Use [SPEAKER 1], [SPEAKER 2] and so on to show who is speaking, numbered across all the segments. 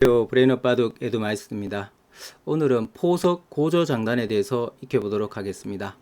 [SPEAKER 1] 브레이너 바둑 에드마이스입니다. 오늘은 포석 고조 장단에 대해서 익혀보도록 하겠습니다.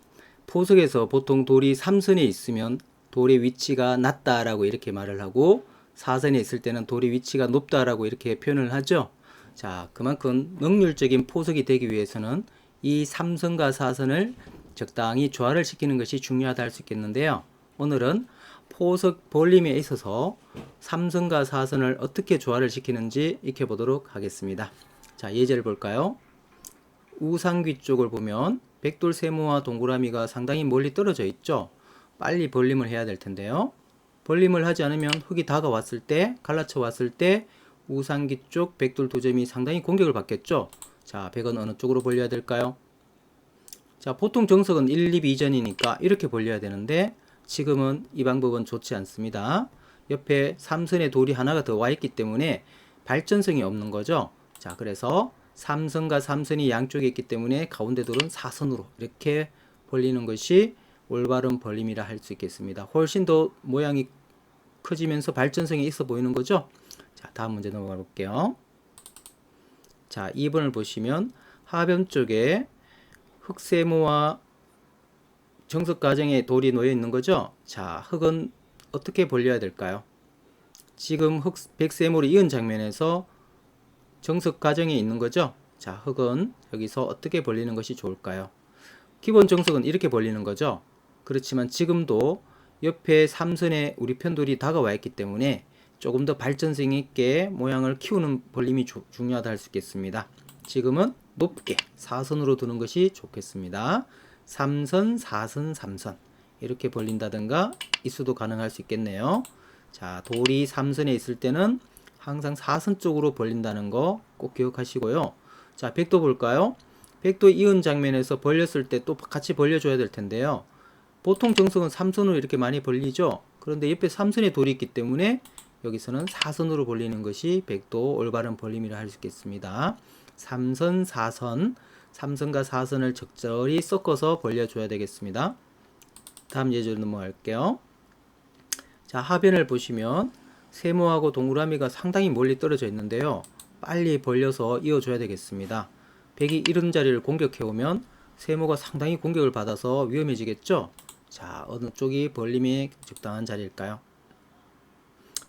[SPEAKER 1] 포석에서 보통 돌이 3선에 있으면 돌의 위치가 낮다라고 이렇게 말을 하고 4선에 있을 때는 돌의 위치가 높다라고 이렇게 표현을 하죠. 자, 그만큼 능률적인 포석이 되기 위해서는 이 3선과 4선을 적당히 조화를 시키는 것이 중요하다 할 수 있겠는데요. 오늘은 포석 볼림에 있어서 3선과 4선을 어떻게 조화를 시키는지 익혀보도록 하겠습니다. 자, 예제를 볼까요? 우상귀 쪽을 보면 백돌 세모와 동그라미가 상당히 멀리 떨어져 있죠. 빨리 벌림을 해야 될 텐데요. 벌림을 하지 않으면 흙이 다가왔을 때, 갈라쳐 왔을 때 우상귀 쪽 백돌 두 점이 상당히 공격을 받겠죠. 자, 백은 어느 쪽으로 벌려야 될까요? 자, 보통 정석은 1, 2, 2전이니까 이렇게 벌려야 되는데 지금은 이 방법은 좋지 않습니다. 옆에 삼선의 돌이 하나가 더 와 있기 때문에 발전성이 없는 거죠. 자, 그래서 삼선과 삼선이 양쪽에 있기 때문에 가운데 돌은 사선으로 이렇게 벌리는 것이 올바른 벌림이라 할 수 있겠습니다. 훨씬 더 모양이 커지면서 발전성이 있어 보이는 거죠. 자, 다음 문제 넘어가 볼게요. 자, 2번을 보시면 하변 쪽에 흑세모와 정석 과정에 돌이 놓여 있는 거죠. 자, 흙은 어떻게 벌려야 될까요? 지금 흑 백세모를 이은 장면에서 정석 과정에 있는 거죠. 자, 흙은 여기서 어떻게 벌리는 것이 좋을까요? 기본 정석은 이렇게 벌리는 거죠. 그렇지만 지금도 옆에 삼선에 우리 편돌이 다가와 있기 때문에 조금 더 발전성 있게 모양을 키우는 벌림이 조- 중요하다 할 수 있겠습니다. 지금은 높게 사선으로 두는 것이 좋겠습니다. 3선, 4선, 3선 이렇게 벌린다든가 이수도 가능할 수 있겠네요. 자, 돌이 3선에 있을 때는 항상 4선 쪽으로 벌린다는 거 꼭 기억하시고요. 자, 백도 볼까요? 백도 이은 장면에서 벌렸을 때 또 같이 벌려줘야 될 텐데요. 보통 정석은 3선으로 이렇게 많이 벌리죠. 그런데 옆에 3선에 돌이 있기 때문에 여기서는 4선으로 벌리는 것이 백도 올바른 벌림이라 할 수 있겠습니다. 3선, 4선, 3선과 4선을 적절히 섞어서 벌려줘야 되겠습니다. 다음 예제로 넘어갈게요. 자, 하변을 보시면 세모하고 동그라미가 상당히 멀리 떨어져 있는데요. 빨리 벌려서 이어줘야 되겠습니다. 백이 이런 자리를 공격해 오면 세모가 상당히 공격을 받아서 위험해지겠죠? 자, 어느 쪽이 벌림이 적당한 자리일까요?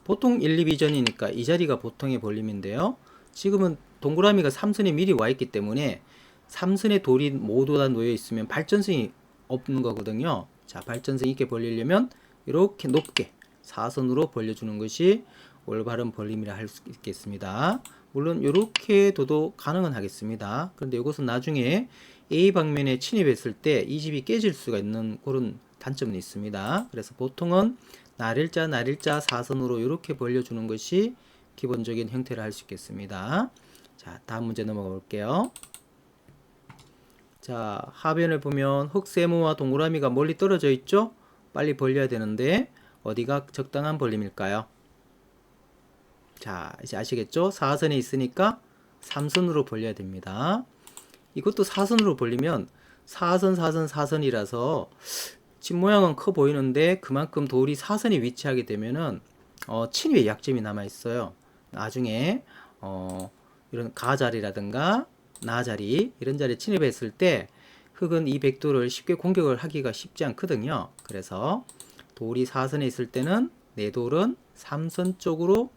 [SPEAKER 1] 보통 1, 2, 2전이니까 이 자리가 보통의 벌림인데요. 지금은 동그라미가 3선에 미리 와 있기 때문에 3선의 돌이 모두 다 놓여 있으면 발전성이 없는 거거든요. 자, 발전성 있게 벌리려면 이렇게 높게 4선으로 벌려주는 것이 올바른 벌림이라 할 수 있겠습니다. 물론 이렇게 둬도 가능은 하겠습니다. 그런데 이것은 나중에 A 방면에 침입했을 때 이 집이 깨질 수가 있는 그런 단점은 있습니다. 그래서 보통은 날일자 날일자 사선으로 이렇게 벌려주는 것이 기본적인 형태를 할 수 있겠습니다. 자, 다음 문제 넘어가 볼게요. 자, 하변을 보면 흑세모와 동그라미가 멀리 떨어져 있죠? 빨리 벌려야 되는데 어디가 적당한 벌림일까요? 자, 이제 아시겠죠? 4선에 있으니까 3선으로 벌려야 됩니다. 이것도 4선으로 벌리면 4선, 4선, 4선이라서 집 모양은 커 보이는데 그만큼 돌이 4선에 위치하게 되면은 어, 침입의 약점이 남아 있어요. 나중에 어, 이런 가자리라든가 나 자리 이런 자리에 침입했을 때 흙은 이 백돌을 쉽게 공격을 하기가 쉽지 않거든요. 그래서 돌이 4선에 있을 때는 내 돌은 3선 쪽으로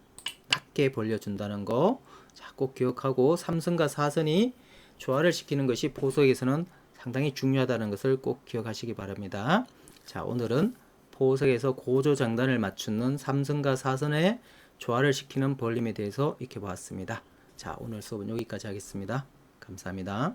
[SPEAKER 1] 낮게 벌려준다는 거. 자, 꼭 기억하고 3선과 4선이 조화를 시키는 것이 보석에서는 상당히 중요하다는 것을 꼭 기억하시기 바랍니다. 자, 오늘은 보석에서 고조 장단을 맞추는 3선과 4선의 조화를 시키는 벌림에 대해서 익혀보았습니다. 자, 오늘 수업은 여기까지 하겠습니다. 감사합니다.